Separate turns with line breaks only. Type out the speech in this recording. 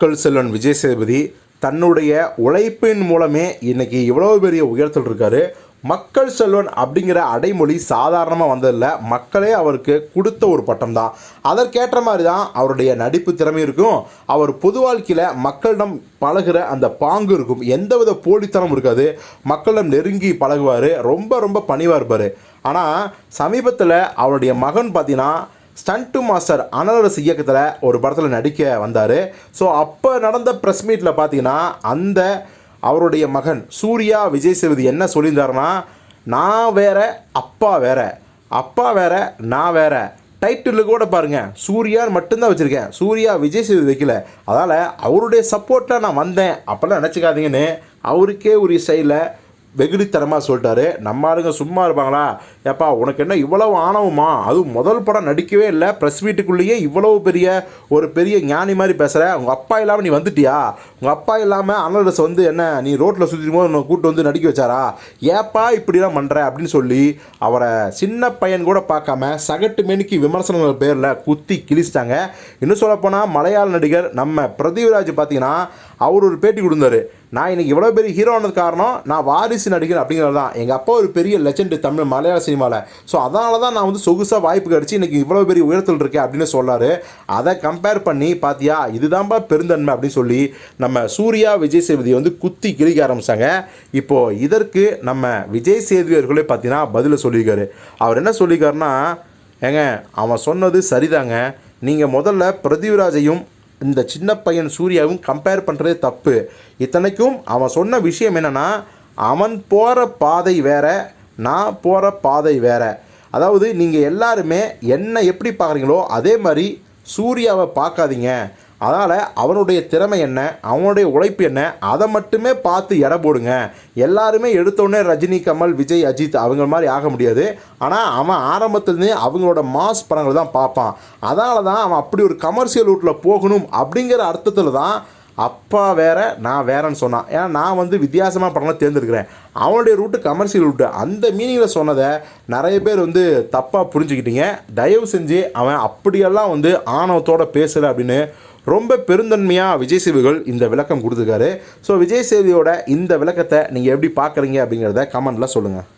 மக்கள் செல்வன் விஜய் சேதுபதி தன்னுடைய உழைப்பின் மூலமே இன்னைக்கு இவ்வளோ பெரிய உயரத்தில் இருக்காரு. மக்கள் செல்வன் அப்படிங்கிற அடைமொழி சாதாரணமாக வந்ததில்ல. மக்களே அவருக்கு கொடுத்த ஒரு பட்டம் தான் அதற்கேற்ற மாதிரி தான் அவருடைய நடிப்பு திறமை இருக்கும். அவர் பொது வாழ்க்கையில் மக்களிடம் பழகுற அந்த பாங்கு இருக்கும். எந்தவித போலித்தனம் இருக்காது. மக்களிடம் நெருங்கி பழகுவார். ரொம்ப ரொம்ப பணிவாக இருப்பார். ஆனால் சமீபத்தில் அவருடைய மகன் பார்த்தீங்கன்னா ஸ்டண்ட்டு மாஸ்டர் அனலரசு இயக்கத்தில் ஒரு படத்தில் நடிக்க வந்தார். ஸோ அப்போ நடந்த ப்ரெஸ் மீட்டில் பார்த்தீங்கன்னா அந்த அவருடைய மகன் சூர்யா விஜய் சேதுபதி என்ன சொல்லியிருந்தாருன்னா நான் வேற அப்பா வேற. அப்பா வேற நான் வேற. டைட்டில் கூட பாருங்க சூர்யான்னு மட்டும்தான் வச்சுருக்கேன். சூர்யா விஜய் சேது வைக்கல. அதனால் அவருடைய சப்போர்ட்டில் நான் வந்தேன். அப்போல்லாம் நினச்சிக்காதீங்கன்னு அவருக்கே ஒரு ஸ்டைலில் வெகுடித்தனமாக சொல்லிட்டாரு. நம்ம ஆளுங்க சும்மா இருப்பாங்களா? ஏப்பா உனக்கு என்ன இவ்வளவு ஆணவமா? அதுவும் முதல் படம் நடிக்கவே இல்லை. ப்ரெஸ் வீட்டுக்குள்ளேயே இவ்வளவு பெரிய ஒரு பெரிய ஞானி மாதிரி பேசுகிற உங்கள் அப்பா இல்லாமல் நீ வந்துட்டியா? உங்கள் அப்பா இல்லாமல் அனல்ரஸ் வந்து என்ன நீ ரோட்டில் சுற்றி போது உன்னை கூட்டு வந்து நடிக்க வச்சாரா? ஏப்பா இப்படிலாம் பண்ணுற அப்படின்னு சொல்லி அவரை சின்ன பையன் கூட பார்க்காம சகட்டு மேனிக்கு விமர்சனங்கள் பேரில் குத்தி கிழிச்சிட்டாங்க. இன்னும் சொல்லப்போனால் மலையாள நடிகர் நம்ம பிரதீவ்ராஜ் பார்த்தீங்கன்னா அவர் ஒரு பேட்டி கொடுத்தாரு. நான் இன்னைக்கு இவ்வளோ பெரிய ஹீரோ ஆனது காரணம் நான் வாரிசு நடிகர் அப்படிங்கிறது தான் எங்கள் அப்பா ஒரு பெரிய லெஜெண்டு தமிழ் மலையாள சினிமாவில் ஸோ அதனால தான் நான் வந்து சொகுசாக வாய்ப்பு கிடச்சி இன்றைக்கி இவ்வளோ பெரிய உயரத்தில் இருக்கேன் அப்படின்னு சொன்னார் அதை கம்பேர் பண்ணி பார்த்தியா இதுதான்பா பெருந்தன்மை அப்படின்னு சொல்லி நம்ம சூர்யா விஜய் சேதுபதி வந்து குத்தி கிழிக்க ஆரம்பிச்சாங்க. இப்போது இதற்கு நம்ம விஜய் சேதுபதி அவர்களே பார்த்தீங்கன்னா பதில் சொல்லியிருக்காரு. அவர் என்ன சொல்லியிருக்காருன்னா ஏங்க அவன் சொன்னது சரிதாங்க. நீங்கள் முதல்ல பிருத்திவிராஜையும் இந்த சின்ன பையன் சூர்யாவும் கம்பேர் பண்ணுறதே தப்பு. இத்தனைக்கும் அவன் சொன்ன விஷயம் என்னென்னா அவன் போகிற பாதை வேற நான் போகிற பாதை வேற. அதாவது நீங்கள் எல்லாருமே என்ன எப்படி பார்க்குறீங்களோ அதே மாதிரி சூர்யாவை பார்க்காதீங்க. அதனால் அவனுடைய திறமை என்ன அவனுடைய உழைப்பு என்ன அதை மட்டுமே பார்த்து எடை போடுங்க. எல்லாருமே எடுத்தோடனே ரஜினி கமல் விஜய் அஜித் அவங்க மாதிரி ஆக முடியாது. ஆனால் அவன் ஆரம்பத்துலேருந்தே அவங்களோட மாஸ் படங்கள் தான் பார்ப்பான். அதனால தான் அவன் அப்படி ஒரு கமர்ஷியல் ரூட்டில் போகணும் அப்படிங்கிற அர்த்தத்தில் தான் அப்பா வேற நான் வேறேன்னு சொன்னான். ஏன்னா நான் வந்து வித்தியாசமாக படம்லாம் தேர்ந்தெடுக்கிறேன். அவனுடைய ரூட்டு கமர்ஷியல் ரூட்டு அந்த மீனிங்கில் சொன்னதை நிறைய பேர் வந்து தப்பாக புரிஞ்சுக்கிட்டீங்க. தயவு செஞ்சு அவன் அப்படியெல்லாம் வந்து ஆணவத்தோடு பேசலை அப்படின்னு ரொம்ப பெருந்தன்மையாக விஜய் சேவிகள் இந்த விளக்கம் கொடுத்துருக்காரு. ஸோ விஜய் சேவியோட இந்த விளக்கத்தை நீங்கள் எப்படி பார்க்குறீங்க அப்படிங்கிறத கமெண்ட்டில் சொல்லுங்கள்